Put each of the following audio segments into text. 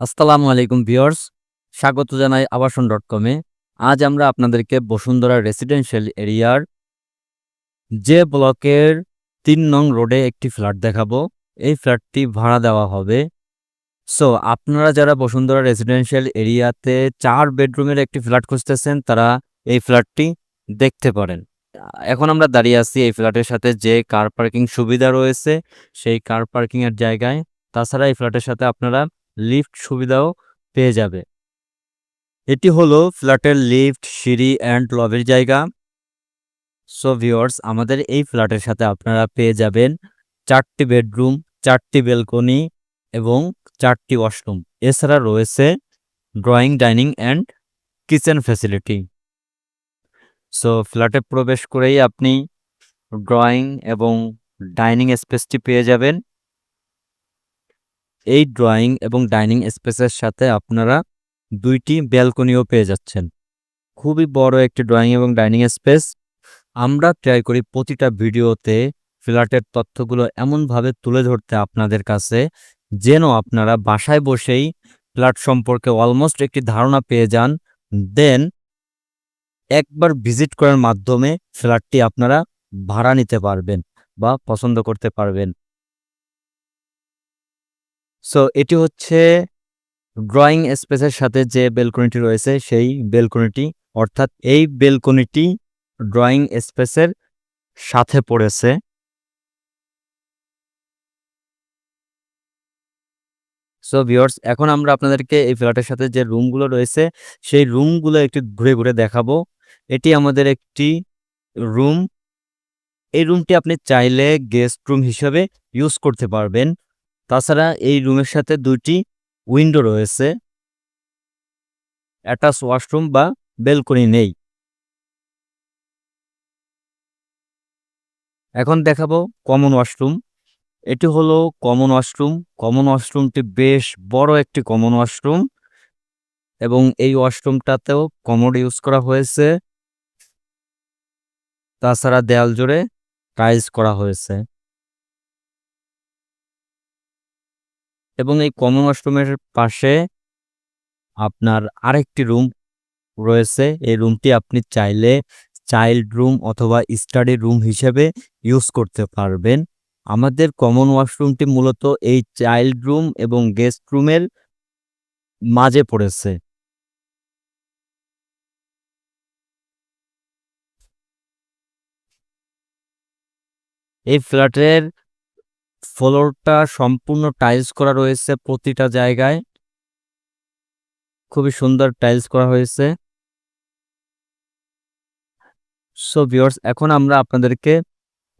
আসসালামু আলাইকুম ভিউয়ার্স, স্বাগত জানাই আবাসন ডট কমে আজ আমরা আপনাদেরকে বসুন্ধরা রেসিডেন্সিয়াল এরিয়ার যে ব্লকের তিন নং রোডে একটি ফ্ল্যাট দেখাবো। এই ফ্ল্যাটটি ভাড়া দেওয়া হবে। সো আপনারা যারা বসুন্ধরা রেসিডেন্সিয়াল এরিয়াতে চার বেডরুমের একটি ফ্ল্যাট খুঁজতেছেন, তারা এই ফ্ল্যাটটি দেখতে পারেন। এখন আমরা দাঁড়িয়ে আছি এই ফ্ল্যাটের সাথে যে কার পার্কিং সুবিধা রয়েছে, সেই কার পার্কিংয়ের জায়গায়। তাছাড়া এই ফ্ল্যাটের সাথে আপনারা লিফট সুবিধাও পেয়ে যাবে। এটি হলো ফ্ল্যাটের লিফট, সিঁড়ি অ্যান্ড লবির জায়গা। সো ভিওর্স আমাদের এই ফ্ল্যাটের সাথে আপনারা পেয়ে যাবেন চারটি বেডরুম, চারটি বেলকনি এবং চারটি ওয়াশরুম। এছাড়া রয়েছে drawing, dining and kitchen facility. So ফ্ল্যাটে প্রবেশ করেই আপনি ড্রয়িং এবং ডাইনিং স্পেসটি পেয়ে যাবেন। এই ড্রয়িং এবং ডাইনিং স্পেসের সাথে আপনারা দুইটি ব্যালকনিও পেয়ে যাচ্ছেন। খুবই বড় একটি ড্রয়িং এবং ডাইনিং স্পেস। আমরা ট্রাই করি প্রতিটা ভিডিওতে ফ্ল্যাটের তথ্যগুলো এমনভাবে তুলে ধরতে আপনাদের কাছে, যেন আপনারা বাসায় বসেই ফ্ল্যাট সম্পর্কে অলমোস্ট একটি ধারণা পেয়ে যান। দেন, একবার ভিজিট করার মাধ্যমে ফ্ল্যাটটি আপনারা ভাড়া নিতে পারবেন বা পছন্দ করতে পারবেন। সো এটি হচ্ছে ড্রয়িং স্পেসের সাথে যে বেলকনিটি রয়েছে, সেই বেলকনিটি অর্থাৎ এই বেলকনিটি ড্রয়িং স্পেসের সাথে পড়েছে। সো ভিওর্স এখন আমরা আপনাদেরকে এই ফ্ল্যাটের সাথে যে রুমগুলো রয়েছে, সেই রুমগুলো একটু ঘুরে ঘুরে দেখাবো। এটি আমাদের একটি রুম এই রুমটি আপনি চাইলে গেস্ট রুম হিসেবে ইউজ করতে পারবেন। তাছাড়া এই রুমের সাথে দুইটি উইন্ডো রয়েছে, অ্যাটাচ ওয়াশরুম বা বেলকনি নেই। এখন দেখাবো কমন ওয়াশরুম। এটি হলো কমন ওয়াশরুম। কমন ওয়াশরুমটি বেশ বড় একটি কমন ওয়াশরুম এবং এই ওয়াশরুমটাতেও কমোড ইউজ করা হয়েছে। তাছাড়া দেয়াল জুড়ে টাইলস করা হয়েছে। এবং এই কমন ওয়াশরুমের পাশে আপনার আরেকটি রুম রয়েছে। এই রুমটি আপনি চাইলে চাইল্ড রুম অথবা স্টাডি রুম হিসেবে ইউজ করতে পারবেন। আমাদের কমন ওয়াশরুমটি মূলত এই চাইল্ড রুম এবং গেস্ট রুমের মাঝে পড়েছে। এই ফ্ল্যাটের ফ্লোরটা সম্পূর্ণ টাইলস করা রয়েছে প্রতিটা জায়গায়। খুবই সুন্দর টাইলস করা হয়েছে। সো ভিউয়ার্স এখন আমরা আপনাদেরকে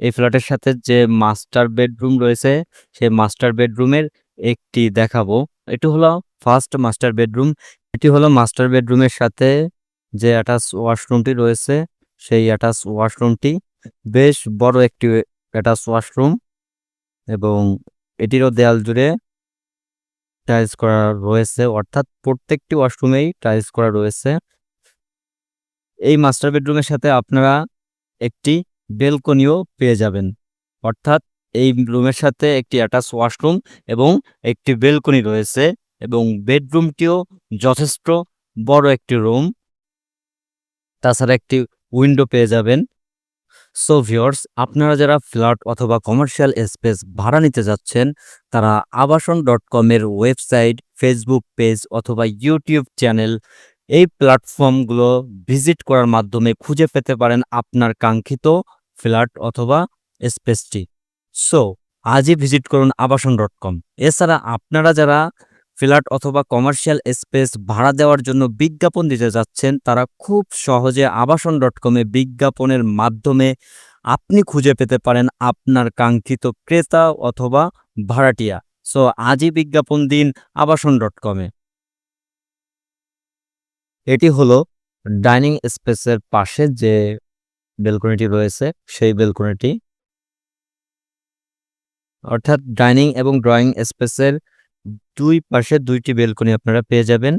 এই ফ্ল্যাটের সাথে যে মাস্টার বেডরুম রয়েছে, সেই মাস্টার বেডরুমের একটি দেখাবো। এটি হলো ফার্স্ট মাস্টার বেডরুম এটি হলো মাস্টার বেডরুমের সাথে যে অ্যাটাচ ওয়াশরুমটি রয়েছে, সেই অ্যাটাচ ওয়াশরুমটি বেশ বড় একটি অ্যাটাচ ওয়াশরুম এবং এটিরও দেয়াল জুড়ে টাইলস করা রয়েছে, অর্থাৎ প্রত্যেকটি ওয়াশরুমেই টাইলস করা রয়েছে। এই মাস্টার বেডরুমের সাথে আপনারা একটি বেলকনিও পেয়ে যাবেন। অর্থাৎ এই রুমের সাথে একটি অ্যাটাচ ওয়াশরুম এবং একটি বেলকনি রয়েছে এবং বেডরুমটিও যথেষ্ট বড় একটি রুম তাছাড়া একটি উইন্ডো পেয়ে যাবেন। সো ভিওর্স আপনারা যারা ফ্ল্যাট অথবা কমার্শিয়াল স্পেস ভাড়া নিতে যাচ্ছেন, তারা আবাসন ডট কমের ওয়েবসাইট ফেসবুক পেজ অথবা ইউটিউব চ্যানেল এই প্ল্যাটফর্মগুলো ভিজিট করার মাধ্যমে খুঁজে পেতে পারেন আপনার কাঙ্ক্ষিত ফ্ল্যাট অথবা স্পেসটি সো আজই ভিজিট করুন আবাসন ডট কম এছাড়া আপনারা যারা ফ্ল্যাট অথবা কমার্শিয়াল স্পেস ভাড়া দেওয়ার জন্য বিজ্ঞাপন দিতে যাচ্ছেন, তারা খুব সহজে আবাসন ডট কমে বিজ্ঞাপনের মাধ্যমে আপনি খুঁজে পেতে পারেন আপনার কাঙ্ক্ষিত ক্রেতা অথবা ভাড়াটিয়া। সো, আজই বিজ্ঞাপন দিন আবাসন ডট কমে এটি হলো ডাইনিং স্পেসের পাশে যে বেলকনিটি রয়েছে, সেই বেলকনিটি। অর্থাৎ ডাইনিং এবং ড্রয়িং স্পেসের দুই পাশে দুইটি বেলকনি আপনারা পেয়ে যাবেন।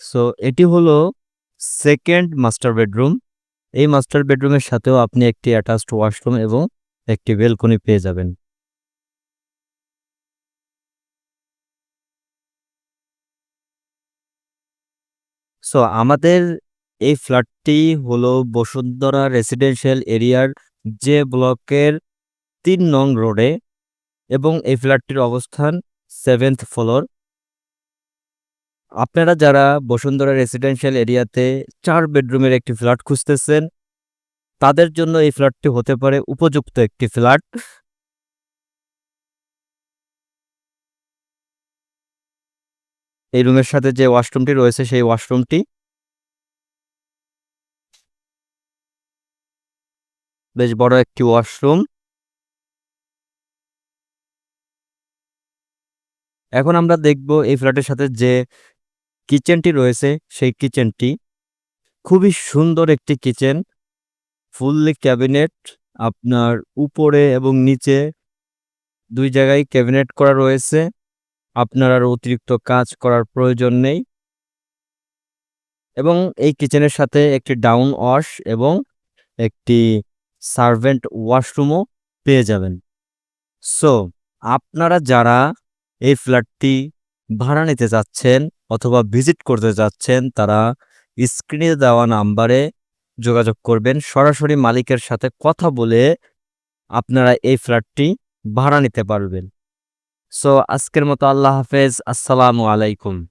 সো এটি হলো সেকেন্ড মাস্টার বেডরুম এই মাস্টার বেডরুমের সাথেও আপনি একটি অ্যাটাচড ওয়াশরুম এবং একটি বেলকনি পেয়ে যাবেন। সো আমাদের এই ফ্ল্যাটটি হলো বসুন্ধরা রেসিডেন্সিয়াল এরিয়ার যে ব্লকের তিন নং রোডে। এবং এই ফ্ল্যাটটির অবস্থান সেভেন্থ ফ্লোর আপনারা যারা বসুন্ধরা রেসিডেন্সিয়াল এরিয়াতে চার বেডরুমের একটি ফ্ল্যাট খুঁজতেছেন, তাদের জন্য এই ফ্ল্যাটটি হতে পারে উপযুক্ত একটি ফ্ল্যাট। এই রুমের সাথে যে ওয়াশরুমটি রয়েছে, সেই ওয়াশরুমটি বেশ বড় একটি ওয়াশরুম। এখন আমরা দেখব এই ফ্ল্যাটের সাথে যে কিচেনটি রয়েছে, সেই কিচেনটি খুবই সুন্দর একটি কিচেন। ফুললি ক্যাবিনেট, আপনার উপরে এবং নিচে দুই জায়গায় ক্যাবিনেট করা রয়েছে। আপনার আর অতিরিক্ত কাজ করার প্রয়োজন নেই। এবং এই কিচেনের সাথে একটি ডাউন ওয়াশ এবং একটি সার্ভেন্ট ওয়াশরুমও পেয়ে যাবেন। সো, আপনারা যারা এই ফ্ল্যাটটি ভাড়া নিতে যাচ্ছেন অথবা ভিজিট করতে যাচ্ছেন, তারা স্ক্রিনে দেওয়া নাম্বারে যোগাযোগ করবেন। সরাসরি মালিকের সাথে কথা বলে আপনারা এই ফ্ল্যাটটি ভাড়া নিতে পারবেন। সো আজকের মতো আল্লাহ হাফেজ। আসসালামু আলাইকুম।